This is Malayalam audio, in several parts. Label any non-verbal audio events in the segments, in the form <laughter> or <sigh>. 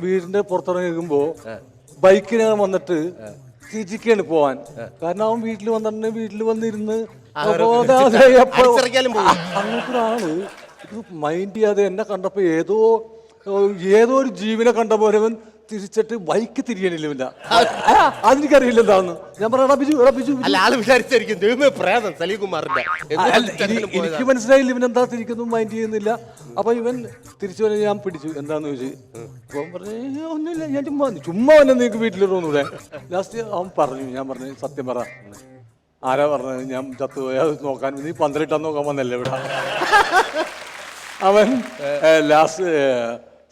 വീടിന്റെ പുറത്തിറങ്ങിക്കുമ്പോ ബൈക്കിന് വന്നിട്ട് ചിരിക്കാണ് പോവാൻ. കാരണം അവൻ വീട്ടിൽ വന്നിട്ട് വീട്ടിൽ വന്നിരുന്ന്. അങ്ങനത്തെ ഒരാൾ ഇത് മൈൻഡ് ചെയ്യാതെ എന്നെ കണ്ടപ്പോ ഏതോ ഏതോ ഒരു ജീവനെ കണ്ട പോലെ തിരിച്ചിട്ട് ബൈക്ക് തിരിയണില്ല അതെനിക്കറിയില്ല എന്താന്ന്. ഞാൻ പറഞ്ഞാ ബിജു എടാ ബിജു ബിജു." അല്ല ആൾ വിചാരിച്ചായിരിക്കും ദൈവമേ പ്രേതം സലീകുമാറിന്റെ. എനിക്ക് മനസ്സിലായില്ല ഇവൻ എന്താ തിരിക്കുന്നു മൈൻഡ് ചെയ്യുന്നില്ല. അപ്പൊ ഇവൻ തിരിച്ചു വന്നെ ഞാൻ പിടിച്ചു. എന്താന്ന് ചോദിച്ചു അപ്പൊ പറഞ്ഞു ഒന്നുമില്ല ഞാൻ ചുമ്മാ വന്നു." ചുമ്മാ വന്നെ നിങ്ങൾക്ക് വീട്ടിലിറങ്ങൂടെ ലാസ്റ്റ് അവൻ പറഞ്ഞു ഞാൻ പറഞ്ഞു സത്യം പറ. ആരാ പറഞ്ഞത്? ഞാൻ ചത്തുപോയി നോക്കാൻ. നീ പന്ത്രണ്ടാൻ നോക്കാൻ വന്നല്ലേ ഇവിടെ? <laughs> അവൻ ലാസ്റ്റ്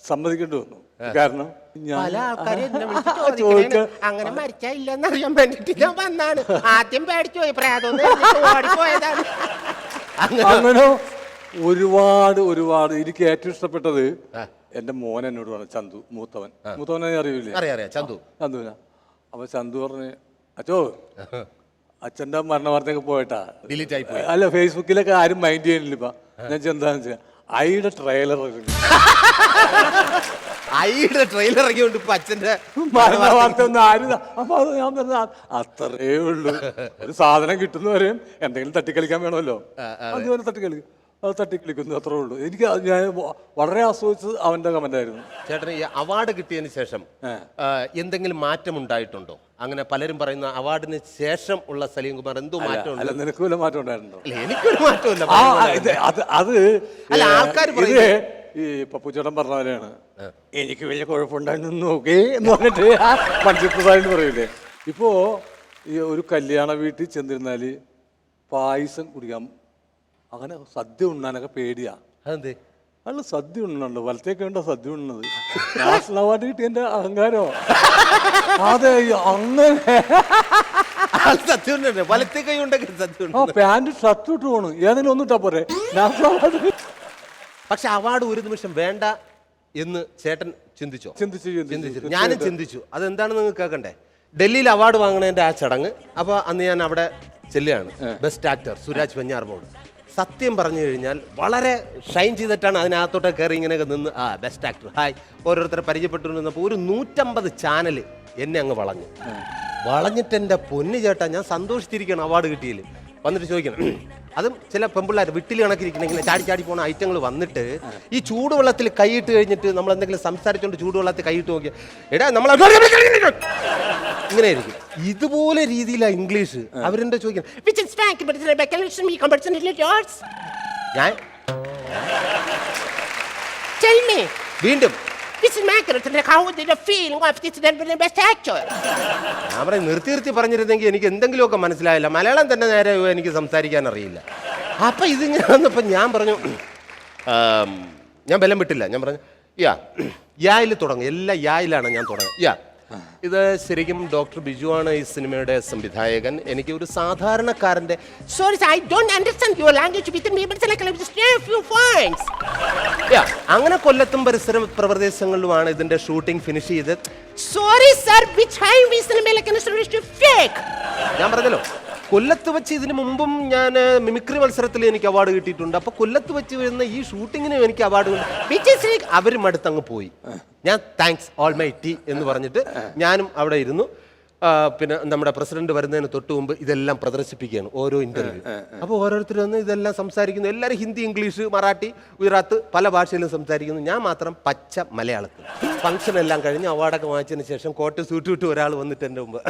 സമ്മതിക്കേണ്ടി വന്നു. കാരണം ഞാൻ പല ആൾക്കാരും എന്നെ വിളിച്ച് ചോദിക്ക- ചോദിക്കണേണ്. അങ്ങനെ മരിച്ചാ ഇല്ലെന്ന് അറിയാൻ വേണ്ടിട്ട് ഞാൻ വന്നാണ്. ആദ്യം പേടിച്ചു പോയി പ്രേതം ഓടിപ്പോയതാണ്. അങ്ങനെ ഒരുപാട് ഒരുപാട് എനിക്ക് ഏറ്റവും ഇഷ്ടപ്പെട്ടത് എന്റെ മോൻ എന്നോട് പറഞ്ഞു ചന്തു മൂത്തവൻ. മൂത്തവനെ അറിയില്ലേ? അറിയാം അറിയാം ചന്തു. ചന്തുവിന. അപ്പൊ ചന്തു പറഞ്ഞ് അച്ചോ അച്ഛന്റെ മരണ വാർത്തയൊക്കെ പോയിട്ടാ. ഡിലീറ്റ് ആയി പോയി. അല്ല ഫേസ്ബുക്കിലൊക്കെ ആരും മൈൻഡ് ചെയ്യണില്ല ഇപ്പൊ. ഞാൻ ചെന്താന്ന് വെച്ചാൽ ഐയുടെ ട്രെയിലർ <laughs> ഐയുടെ ട്രെയിലർ ഇറങ്ങിയോണ്ട് ഇപ്പൊ അച്ഛന്റെ മരണ വാർത്ത ഒന്നും ആരും ഇതാ- അപ്പൊ അത് ഞാൻ പറഞ്ഞ അത്രേ ഉള്ളൂ. ഒരു സാധനം കിട്ടുന്നവരെയും എന്തെങ്കിലും തട്ടിക്കളിക്കാൻ വേണമല്ലോ. അതുപോലെ തട്ടിക്കളി അത് തട്ടിക്കളിക്കുന്നു അത്രേ ഉള്ളൂ. എനിക്ക് അത് ഞാൻ വ- വളരെ ആസ്വദിച്ചത് അവന്റെ കമന്റ് ആയിരുന്നു. ചേട്ടന് ഈ അവാർഡ് കിട്ടിയതിന് ശേഷം ആ, എന്തെങ്കിലും മാറ്റം ഉണ്ടായിട്ടുണ്ടോ? അങ്ങനെ പലരും പറയുന്ന അവാർഡിന് ശേഷം ഉള്ള സലീം കുമാർ എന്തോ മാറ്റം അല്ല നിനക്ക് വല്ല മാറ്റം ഉണ്ടായിട്ടുണ്ടോ? അല്ല എനിക്കൊരു മാറ്റമില്ല ആ ആ, ഇത് അത് അത് അല്ല, ഏ, ആൾക്കാര് ഇത് പറയുന്നത്- ഈ പപ്പുച്ചേട്ടൻ പറഞ്ഞ പോലെയാണ്. എനിക്ക് വലിയ കുഴപ്പമുണ്ടായിരുന്നു നോക്കി എന്ന് പറഞ്ഞിട്ട് മനുഷ്യപ്രസാദ് പറയൂലേ. ഇപ്പോ ഈ ഒരു കല്യാണ വീട്ടിൽ ചെന്നിരുന്നാൽ പായസം കുടിക്കാം അങ്ങനെ സദ്യ ഉണ്ണാനൊക്കെ പേടിയാ. അതെന്തേ? അല്ല സദ്യ ഉണ്ണുന്നുണ്ട് വലത്തേക്ക് വേണ്ട സദ്യ ഉണ്ണുന്നത്. നാഷണൽ അവാർഡ് കിട്ടിയ എന്റെ അഹങ്കാരോ? അതെ അങ്ങനെ. സദ്യ സത്യം. വലത്തെ കൈ ഉണ്ടെങ്കിൽ സത്യം ആ ഉണ്ട് പാന്റ് ഷർട്ട് ഇട്ട് പോണു. ഏതെങ്കിലും ഒന്നിട്ടാ പോരെ. നാഷണൽ അവാർഡ് പക്ഷെ അവാർഡ് ഒരു നിമിഷം വേണ്ട എന്ന് ചേട്ടൻ ചിന്തിച്ചോ? ചിന്തിച്ചു ചിന്തിച്ചു ഞാനും ചിന്തിച്ചു. അതെന്താണെന്ന് നിങ്ങൾ കേൾക്കണ്ടേ? ഡൽഹിയിൽ അവാർഡ് വാങ്ങണതിന്റെ ആ ചടങ്ങ്. അപ്പൊ അന്ന് ഞാൻ അവിടെ ചെല്ലുകയാണ്. ബെസ്റ്റ് ആക്ടർ സുരാജ് വെഞ്ഞാറമോട് സത്യം പറഞ്ഞു കഴിഞ്ഞാൽ വളരെ ഷൈൻ ചെയ്തിട്ടാണ് അതിനകത്തോട്ട് കയറി ഇങ്ങനെയൊക്കെ നിന്ന് ആ ബെസ്റ്റ് ആക്ടർ ഹായ് ഓരോരുത്തരെ പരിചയപ്പെട്ടു നിന്നപ്പോൾ ഒരു നൂറ്റമ്പത് ചാനൽ എന്നെ അങ്ങ് വളഞ്ഞു. വളഞ്ഞിട്ട് എന്റെ പൊന്നു ചേട്ടാ ഞാൻ സന്തോഷിച്ചിരിക്കണം അവാർഡ് കിട്ടിയില്ല വന്നിട്ട് ചോദിക്കണം. അതും ചില പെമ്പിള്ളേർ വിട്ടിൽ കണക്കിരിക്കണെങ്കിൽ ചാടി ചാടി പോണ ഐറ്റങ്ങൾ വന്നിട്ട് ഈ ചൂടുവെള്ളത്തിൽ കൈയിട്ട് കഴിഞ്ഞിട്ട് നമ്മൾ എന്തെങ്കിലും സംസാരിച്ചുകൊണ്ട് ചൂടുവെള്ളത്തിൽ കൈയിട്ട് നോക്കിയാൽ എടാ നമ്മൾ ഇങ്ങനെ ആയിരിക്കും ഇതുപോലെ രീതിയിലാണ് ഇംഗ്ലീഷ്. അവരെന്താ ചോദിക്കുന്നത്? വീണ്ടും. This is and how did you feel of this the best actor? ഞാൻ പറയും നിർത്തി നിർത്തി പറഞ്ഞിരുന്നെങ്കിൽ എനിക്ക് എന്തെങ്കിലുമൊക്കെ മനസ്സിലായില്ല. മലയാളം തന്നെ നേരെ എനിക്ക് സംസാരിക്കാൻ അറിയില്ല. അപ്പം ഇതിങ്ങനെ വന്നപ്പോൾ ഞാൻ പറഞ്ഞു ഞാൻ ബലം വിട്ടില്ല. ഞാൻ പറഞ്ഞു യാ യായിൽ തുടങ്ങും. എല്ലാ യായിലാണ് ഞാൻ തുടങ്ങുക യാ ഇത് ശരിക്കും ഡോക്ടർ ബിജു ആണ് ഈ സിനിമയുടെ സംവിധായകൻ. എനിക്ക് ഒരു സാധാരണക്കാരന്റെ sorry I don't understand your language with points Yeah, അങ്ങനെ കൊല്ലത്തും പരിസര പ്രദേശങ്ങളിലുമാണ് ഇതിന്റെ ഷൂട്ടിംഗ് ഫിനിഷ് ചെയ്ത് സോറി സർ ഞാൻ പറഞ്ഞല്ലോ കൊല്ലത്ത് വെച്ച് ഇതിന് മുമ്പും ഞാൻ മിമിക്രി മത്സരത്തിൽ എനിക്ക് അവാർഡ് കിട്ടിയിട്ടുണ്ട്. അപ്പൊ കൊല്ലത്ത് വെച്ച് വരുന്ന ഈ ഷൂട്ടിങ്ങിനും എനിക്ക് അവാർഡ് അവരും അടുത്തങ്ങ് പോയി. ഞാൻ താങ്ക്സ് ഓൾ മൈ ടി എന്ന് പറഞ്ഞിട്ട് ഞാനും അവിടെ ഇരുന്നു. പിന്നെ നമ്മുടെ പ്രസിഡന്റ് വരുന്നതിന് തൊട്ട് മുമ്പ് ഇതെല്ലാം പ്രദർശിപ്പിക്കുകയാണ് ഓരോ ഇന്റർവ്യൂ അപ്പോൾ ഓരോരുത്തർ വന്ന് ഇതെല്ലാം സംസാരിക്കുന്നു. എല്ലാവരും ഹിന്ദി ഇംഗ്ലീഷ് മറാഠി ഗുജറാത്ത് പല ഭാഷയിലും സംസാരിക്കുന്നു. ഞാൻ മാത്രം പച്ച മലയാളത്തിൽ. ഫംഗ്ഷൻ എല്ലാം കഴിഞ്ഞ് അവാർഡൊക്കെ വാങ്ങിച്ചതിന് ശേഷം കോട്ട് സൂട്ട് വിട്ട് ഒരാൾ വന്നിട്ട് എന്റെ മുമ്പ്.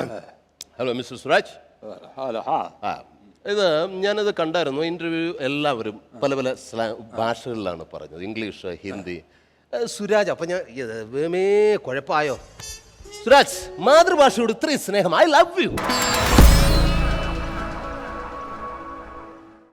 ഹലോ മിസ്റ്റർ സുരാജ് ആ ഇത് ഞാനത് കണ്ടായിരുന്നു. ഇന്റർവ്യൂ എല്ലാവരും പല പല സ്ലാ ഭാഷകളിലാണ് പറഞ്ഞത്. ഇംഗ്ലീഷ് ഹിന്ദി. സുരാജ് അപ്പം ഞാൻ വേമേ കുഴപ്പമായോ? സുരാജ് മാതൃഭാഷയോട് ഇത്രയും സ്നേഹം. I love you